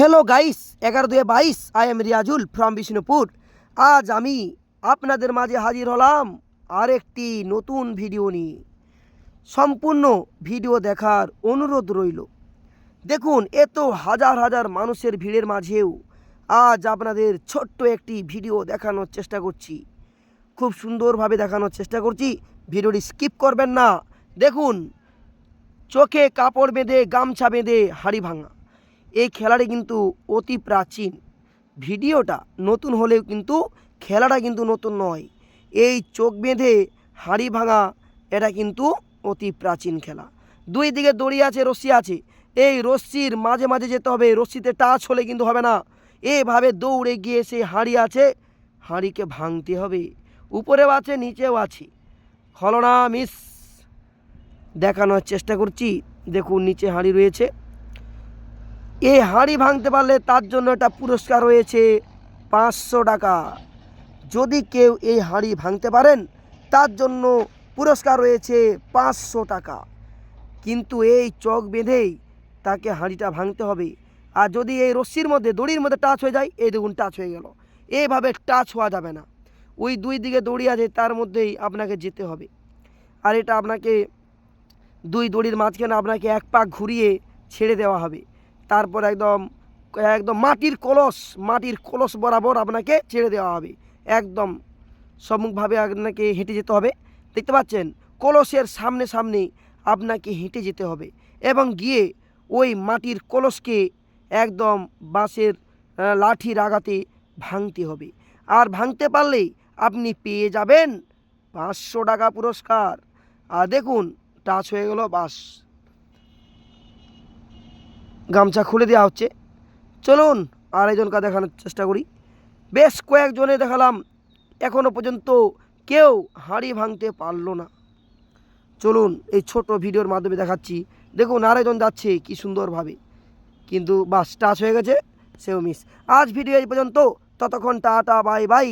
Hello guys এগারো দুয়ে বাইশ I am Riazul from Bishnupur আজ আমি আপনাদের মাঝে হাজির হলাম আরেকটি নতুন ভিডিও নিয়ে। সম্পূর্ণ ভিডিও দেখার অনুরোধ রইল। দেখুন, এত হাজার হাজার মানুষের ভিড়ের মাঝেও আজ আপনাদের ছোট্ট একটি ভিডিও দেখানোর চেষ্টা করছি। খুব সুন্দরভাবে দেখানোর চেষ্টা করছি। ভিডিওটি স্কিপ করবেন না। দেখুন, চোখে কাপড় বেঁধে, গামছা বেঁধে, হাড়ি ভাঙা। এই খেলাটি কিন্তু অতি প্রাচীন। ভিডিওটা নতুন হলেও কিন্তু খেলাটা কিন্তু নতুন নয়। এই চোখ বেঁধে হাঁড়ি ভাঙা, এটা কিন্তু অতি প্রাচীন খেলা। দুই দিকে দড়ি আছে, রশ্মি আছে। এই রশ্মির মাঝে মাঝে যেতে হবে, রশ্মিতে টাচ হলে কিন্তু হবে না। এভাবে দৌড়ে গিয়ে সেই হাঁড়ি আছে, হাঁড়িকে ভাঙতে হবে। উপরেও আছে, নিচেও আছে। হলো না মিস, দেখানোর চেষ্টা করছি। দেখুন, নিচে হাঁড়ি রয়েছে। এই হাঁড়ি ভাঙতে পারলে তার জন্য একটা পুরস্কার রয়েছে পাঁচশো টাকা। যদি কেউ এই হাঁড়ি ভাঙতে পারেন, তার জন্য পুরস্কার রয়েছে পাঁচশো টাকা। কিন্তু এই চক বেঁধেই তাকে হাঁড়িটা ভাঙতে হবে। আর যদি এই রশ্মির মধ্যে, দড়ির মধ্যে টাচ হয়ে যায়, এই দেখুন টাচ হয়ে গেল। এইভাবে টাচ হওয়া যাবে না। ওই দুই দিকে দড়ি আছে, তার মধ্যেই আপনাকে যেতে হবে। আর এটা আপনাকে দুই দড়ির মাঝখানে আপনাকে এক পাক ঘুরিয়ে ছেড়ে দেওয়া হবে। তারপর একদম একদম মাটির কলস মাটির কলস বরাবর আপনাকে ছেড়ে দেওয়া হবে। একদম সম্মুখভাবে আপনাকে হেঁটে যেতে হবে। দেখতে পাচ্ছেন, কলসের সামনে সামনে আপনাকে হেঁটে যেতে হবে এবং গিয়ে ওই মাটির কলসকে একদম বাঁশের লাঠির আঘাতে ভাঙতে হবে। আর ভাঙতে পারলেই আপনি পেয়ে যাবেন পাঁচশো টাকা পুরস্কার। আর দেখুন, টাচ হয়ে গেল বাস গামছা খুলে দেওয়া হচ্ছে। চলুন আরেকজনকে দেখানোর চেষ্টা করি। বেশ কয়েকজনে দেখালাম। এখনও পর্যন্ত কেউ হাঁড়ি ভাঙতে পারল না। চলুন এই ছোট ভিডিওর মাধ্যমে দেখাচ্ছি। দেখুন আরেকজন যাচ্ছে কি সুন্দরভাবে। কিন্তু বাস টাচ হয়ে গেছে। সেও মিস আজ ভিডিও এই পর্যন্ত। ততক্ষণ টাটা, বাই বাই।